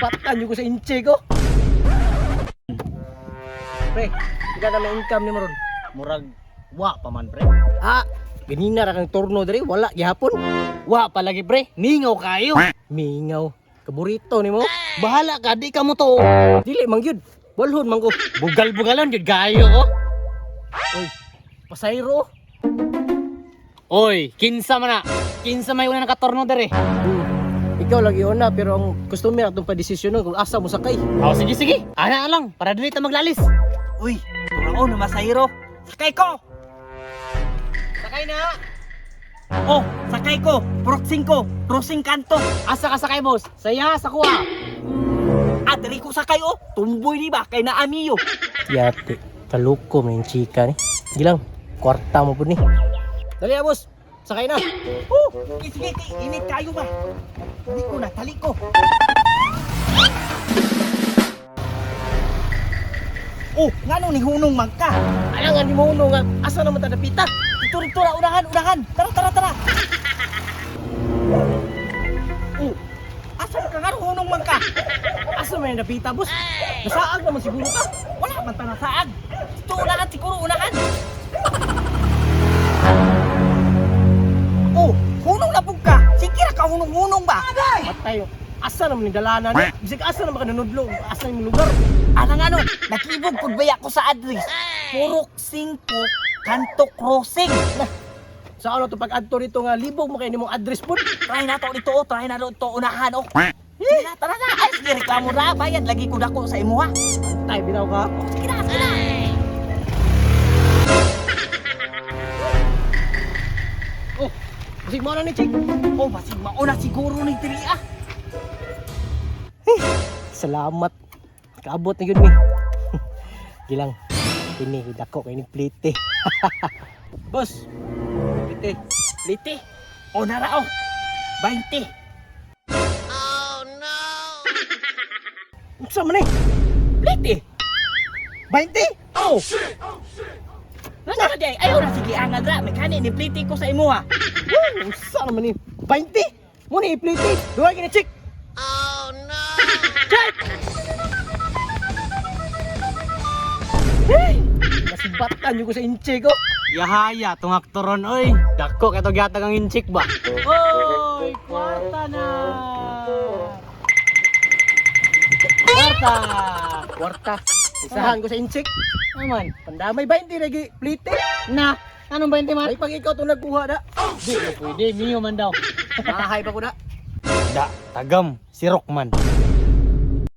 Nasibatan yung ko sa inche ko. Pre, hindi ka na income ni Maron. Murag wa pa man pre. Ah, ganina ra kang turno diri, wala gihapon. Wa pa lagi pre. Ningaw kayo. Mingaw. Kaburito ni mo. Bahala ka di ka mo to. Dili man gyud. Walhon man ko. Bugal-bugalon jud kayo oh. Oy, pasayro. Oy, kinsa man na. Kinsa may una nakatorno dere. Hmm. Ikaw lagi una pero ang customer atong padesisyonon kung asa mo sakay. Oh, sige sige. Ana lang para dili ta maglalis. Uy, turao na masayro. Sakay ko! Sakay na. Oh, sakay ko! Proxing ko! Crossing kanto! Asa ka sakay boss? Saya sa kuha. Ah, dali ko sakay oh! Tumboy ni ba? Kay na amiyo! Yate, kaluko man yung chika ni. Gilang, kwarta mo po ni. Dali na boss, sakay na. Oh, sige, init kayo ba? Tali ko na, tali ko! Oh, nga nung ni Hunong Mangka! Alangan ni mo nga, asa naman tada pita? Ito, ito, na, unahan, unahan! Tara, tara, tara! Oh, asan ka nga Hunong Mangka? Asa yung napita boss? Nasaag naman siguro ka. Wala man ta nasaag! Ito, unahan, siguro, unahan! Yung asa naman yung dalanan ni. Bisig asa naman ka nanudlo, asa yung lugar. Ano nga no, nakibog pud baya ko sa address. Purok 5 Kanto Crossing. Sa ano to pag adto dito nga libog mo kay nimong address po. Try na to dito, oh. try na to unahan oh. Sige na, tara na. Ay, sige, reklamo na. Bayad lagi ko dako sa imo ha. Tay binaw ka. Sige na, sige na. Oh, bisig mo na ni chick. Oh, basig mauna siguro ni diri ah. Salamat. Kaabot na yun mi. Gilang, ini dako kay ni plite. Boss, plite. Liti. O nara oh. 20. Unsa man ni? Liti. 20? Oh. Ano na day? Ayaw na sige angad ra. May kani ni pliti ko sa imo ha. Woo, Unsa naman ni? 20? Mo ni plite. Duha kini chick. Hey! Nasibatan yung ko sa inche ko. Yahaya tong aktoron oy. Dako kato gatag ang inchik ba. Oy, kwarta na. Kwarta! Kwarta. Isahan ko sa inchik. Naman. Pandamay 20 lagi plite. Na, anong 20 man? Ay pag ikaw itong nagkuha na. Di, pwede, minyo man daw. Mahay pa ko na. Da, tagam, sirok man.